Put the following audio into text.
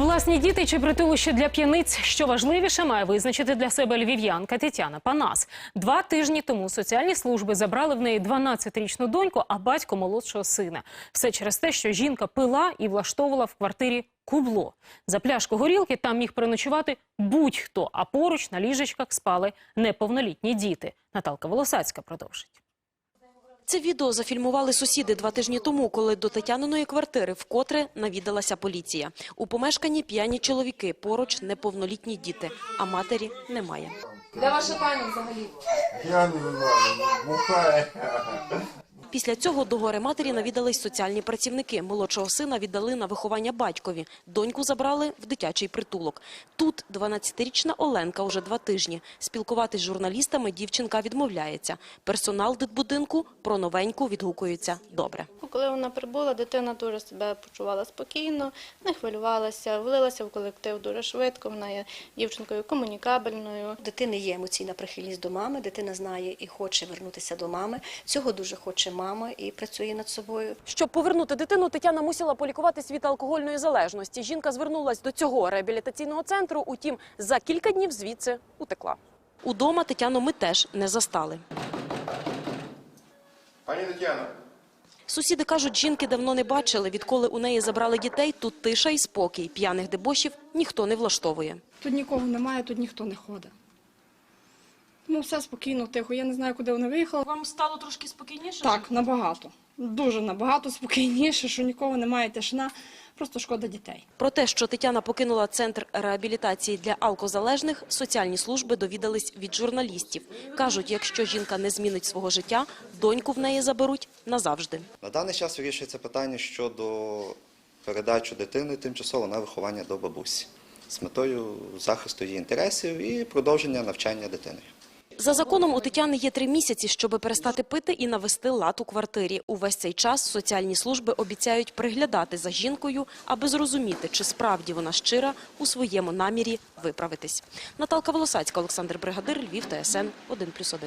Власні діти чи притулище для п'яниць, що важливіше, має визначити для себе львів'янка Тетяна Панас. Два тижні тому соціальні служби забрали в неї 12-річну доньку, а батько молодшого сина. Все через те, що жінка пила і влаштовувала в квартирі кубло. За пляшку горілки там міг переночувати будь-хто, а поруч на ліжечках спали неповнолітні діти. Наталка Волосацька продовжить. Це відео зафільмували сусіди два тижні тому, коли до Тетяниної квартири вкотре навідалася поліція. У помешканні п'яні чоловіки, поруч неповнолітні діти, а матері немає. Де ваша пані взагалі? Я не знаю, бухає. Після цього до горе матері навідались соціальні працівники. Молодшого сина віддали на виховання батькові. Доньку забрали в дитячий притулок. Тут 12-річна Оленка уже два тижні. Спілкуватись з журналістами дівчинка відмовляється. Персонал дитбудинку про новеньку відгукується добре. Коли вона прибула, дитина дуже себе почувала спокійно, не хвилювалася, влилася в колектив дуже швидко. Вона є дівчинкою комунікабельною. Дитини є емоційна прихильність до мами, дитина знає і хоче вернутися до мами. Цього дуже хоче мама і працює над собою. Щоб повернути дитину, Тетяна мусила полікуватись від алкогольної залежності. Жінка звернулась до цього реабілітаційного центру, утім, за кілька днів звідси утекла. Удома Тетяну ми теж не застали. Пані Тетяна, Сусіди кажуть, жінки давно не бачили. Відколи у неї забрали дітей, тут тиша і спокій. П'яних дебошів ніхто не влаштовує. Тут нікого немає, тут ніхто не ходить. Ну, все спокійно, тихо. Я не знаю, куди вони виїхали. Вам стало трошки спокійніше? Так, набагато. Дуже набагато спокійніше, що нікого немає, тишина. Просто шкода дітей. Про те, що Тетяна покинула центр реабілітації для алкозалежних, соціальні служби довідались від журналістів. Кажуть, якщо жінка не змінить свого життя, доньку в неї заберуть назавжди. На даний час вирішується питання щодо передачі дитини тимчасово на виховання до бабусі з метою захисту її інтересів і продовження навчання дитини. За законом у Тетяни є три місяці, щоб перестати пити і навести лад у квартирі. Увесь цей час соціальні служби обіцяють приглядати за жінкою, аби зрозуміти, чи справді вона щира у своєму намірі виправитись. Наталка Волосацька, Олександр Бригадир, Львів, ТСН 1+,1.